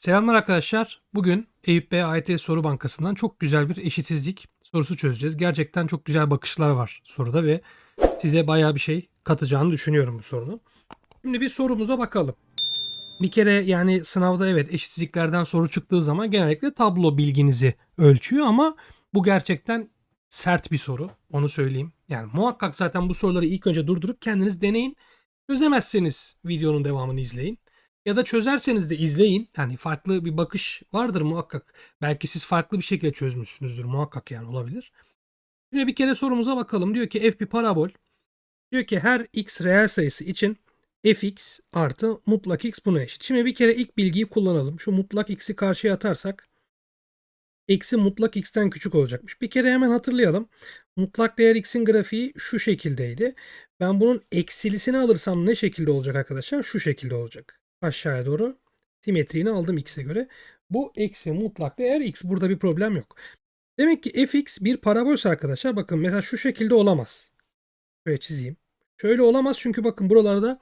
Selamlar arkadaşlar. Bugün Eyüp Bey AYT Soru Bankası'ndan çok güzel bir eşitsizlik sorusu çözeceğiz. Gerçekten çok güzel bakışlar var soruda ve size bayağı bir şey katacağını düşünüyorum bu sorunun. Şimdi bir sorumuza bakalım. Bir kere yani sınavda evet eşitsizliklerden soru çıktığı zaman genellikle tablo bilginizi ölçüyor ama bu gerçekten sert bir soru. Onu söyleyeyim. Yani muhakkak zaten bu soruları ilk önce durdurup kendiniz deneyin. Çözemezseniz videonun devamını izleyin. Ya da çözerseniz de izleyin. Yani farklı bir bakış vardır muhakkak. Belki siz farklı bir şekilde çözmüşsünüzdür muhakkak yani olabilir. Şimdi bir kere sorumuza bakalım. Diyor ki f bir parabol. Diyor ki her x reel sayısı için fx artı mutlak x buna eşit. Şimdi bir kere ilk bilgiyi kullanalım. Şu mutlak x'i karşıya atarsak eksi mutlak x'ten küçük olacakmış. Bir kere hemen hatırlayalım. Mutlak değer x'in grafiği şu şekildeydi. Ben bunun eksilisini alırsam ne şekilde olacak arkadaşlar? Şu şekilde olacak. Aşağıya doğru simetriğini aldım x'e göre. Bu eksi mutlak değer x. Burada bir problem yok. Demek ki fx bir parabolse arkadaşlar bakın mesela şu şekilde olamaz. Şöyle çizeyim. Şöyle olamaz çünkü bakın buralarda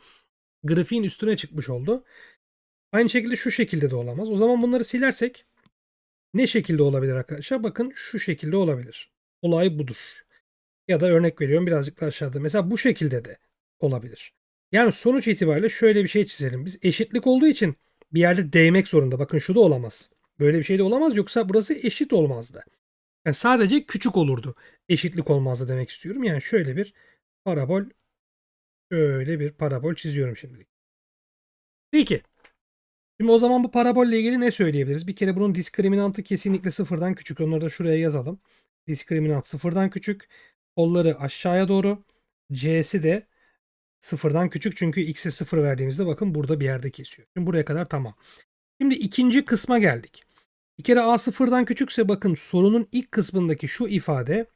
grafiğin üstüne çıkmış oldu. Aynı şekilde şu şekilde de olamaz. O zaman bunları silersek ne şekilde olabilir arkadaşlar? Bakın şu şekilde olabilir. Olay budur. Ya da örnek veriyorum birazcık daha aşağıda. Mesela bu şekilde de olabilir. Yani sonuç itibariyle şöyle bir şey çizelim. Biz eşitlik olduğu için bir yerde değmek zorunda. Bakın şu da olamaz. Böyle bir şey de olamaz. Yoksa burası eşit olmazdı. Yani sadece küçük olurdu. Eşitlik olmazdı demek istiyorum. Yani şöyle bir parabol şöyle bir parabol çiziyorum şimdilik. Peki. Şimdi o zaman bu parabolle ilgili ne söyleyebiliriz? Bir kere bunun diskriminantı kesinlikle sıfırdan küçük. Onları da şuraya yazalım. Diskriminant sıfırdan küçük. Kolları aşağıya doğru. C'si de sıfırdan küçük çünkü x'e sıfır verdiğimizde bakın burada bir yerde kesiyor. Şimdi buraya kadar tamam. Şimdi ikinci kısma geldik. Bir kere a sıfırdan küçükse bakın sorunun ilk kısmındaki şu ifade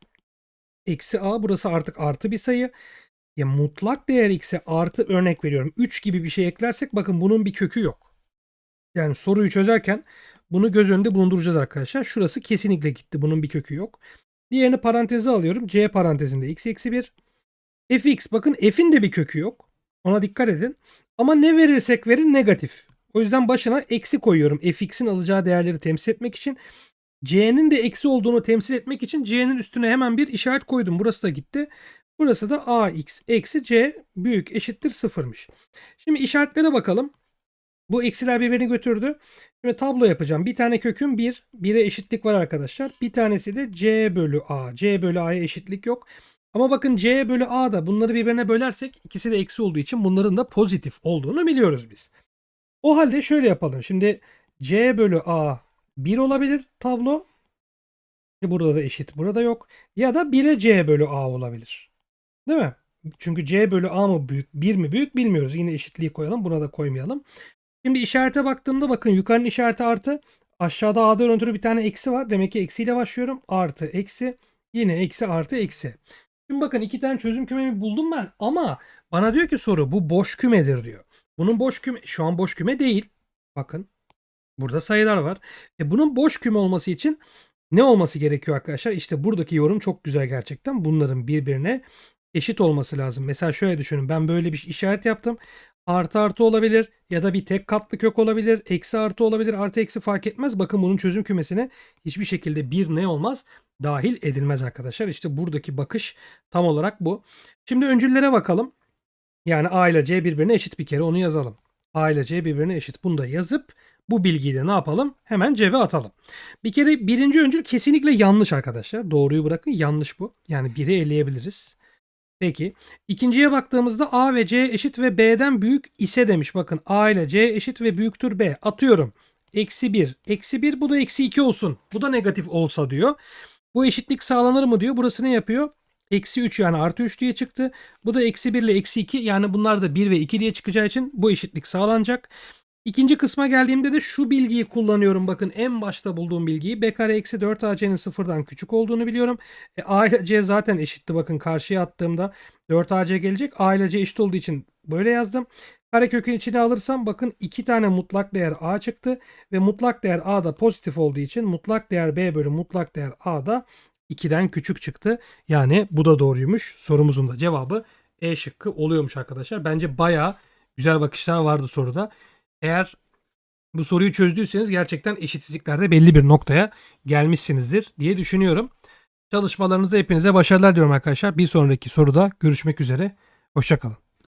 eksi a burası artık artı bir sayı. Ya mutlak değer x'e artı örnek veriyorum 3 gibi bir şey eklersek bakın bunun bir kökü yok. Yani soruyu çözerken bunu göz önünde bulunduracağız arkadaşlar. Şurası kesinlikle gitti. Bunun bir kökü yok. Diğerini paranteze alıyorum. C parantezinde x eksi 1. fx bakın f'in de bir kökü yok. Ona dikkat edin. Ama ne verirsek verin negatif. O yüzden başına eksi koyuyorum. fx'in alacağı değerleri temsil etmek için. c'nin de eksi olduğunu temsil etmek için c'nin üstüne hemen bir işaret koydum. Burası da gitti. Burası da ax eksi c büyük eşittir sıfırmış. Şimdi işaretlere bakalım. Bu eksiler birbirini götürdü. Şimdi tablo yapacağım. Bir tane köküm 1. 1'e eşitlik var arkadaşlar. Bir tanesi de c bölü a. c bölü a'ya eşitlik yok. Ama bakın c bölü a da bunları birbirine bölersek ikisi de eksi olduğu için bunların da pozitif olduğunu biliyoruz biz. O halde şöyle yapalım. Şimdi c bölü a 1 olabilir tablo. Burada da eşit burada yok. Ya da 1'e c bölü a olabilir. Değil mi? Çünkü c bölü a mı büyük 1 mi büyük bilmiyoruz. Yine eşitliği koyalım. Buna da koymayalım. Şimdi işarete baktığımda bakın yukarının işareti artı. Aşağıda a'dan ötürü bir tane eksi var. Demek ki eksiyle başlıyorum. Artı eksi. Yine eksi artı eksi. Şimdi bakın iki tane çözüm kümemi buldum ben. Ama bana diyor ki soru bu boş kümedir diyor. Bunun boş küme şu an boş küme değil. Bakın burada sayılar var. E bunun boş küme olması için ne olması gerekiyor arkadaşlar? İşte buradaki yorum çok güzel gerçekten. Bunların birbirine eşit olması lazım. Mesela şöyle düşünün. Ben böyle bir işaret yaptım. Artı artı olabilir ya da bir tek katlı kök olabilir. Eksi artı olabilir. Artı eksi fark etmez. Bakın bunun çözüm kümesine hiçbir şekilde bir ne olmaz dahil edilmez arkadaşlar. İşte buradaki bakış tam olarak bu. Şimdi öncüllere bakalım. Yani A ile C birbirine eşit bir kere onu yazalım. A ile C birbirine eşit. Bunu da yazıp bu bilgiyi de ne yapalım? Hemen cebe atalım. Bir kere birinci öncül kesinlikle yanlış arkadaşlar. Doğruyu bırakın yanlış bu. Yani biri eleyebiliriz. Peki. ikinciye baktığımızda A ve C eşit ve B'den büyük ise demiş. Bakın A ile C eşit ve büyüktür B. Atıyorum. Eksi 1. Eksi 1 bu da eksi 2 olsun. Bu da negatif olsa diyor. Bu eşitlik sağlanır mı diyor. Burası ne yapıyor? Eksi 3 yani artı 3 diye çıktı. Bu da eksi 1 ile eksi 2 yani bunlar da 1 ve 2 diye çıkacağı için bu eşitlik sağlanacak. İkinci kısma geldiğimde de şu bilgiyi kullanıyorum. Bakın en başta bulduğum bilgiyi. B kare eksi 4 AC'nin sıfırdan küçük olduğunu biliyorum. E, A ile C zaten eşitti. Bakın karşıya attığımda 4 AC gelecek. A ile C eşit olduğu için böyle yazdım. Karekökün içine alırsam bakın iki tane mutlak değer A çıktı. Ve mutlak değer A da pozitif olduğu için mutlak değer B bölü mutlak değer A da 2'den küçük çıktı. Yani bu da doğruymuş. Sorumuzun da cevabı E şıkkı oluyormuş arkadaşlar. Bence bayağı güzel bakışlar vardı soruda. Eğer Bu soruyu çözdüyseniz gerçekten eşitsizliklerde belli bir noktaya gelmişsinizdir diye düşünüyorum. Çalışmalarınızda hepinize başarılar diyorum arkadaşlar. Bir sonraki soruda görüşmek üzere. Hoşçakalın.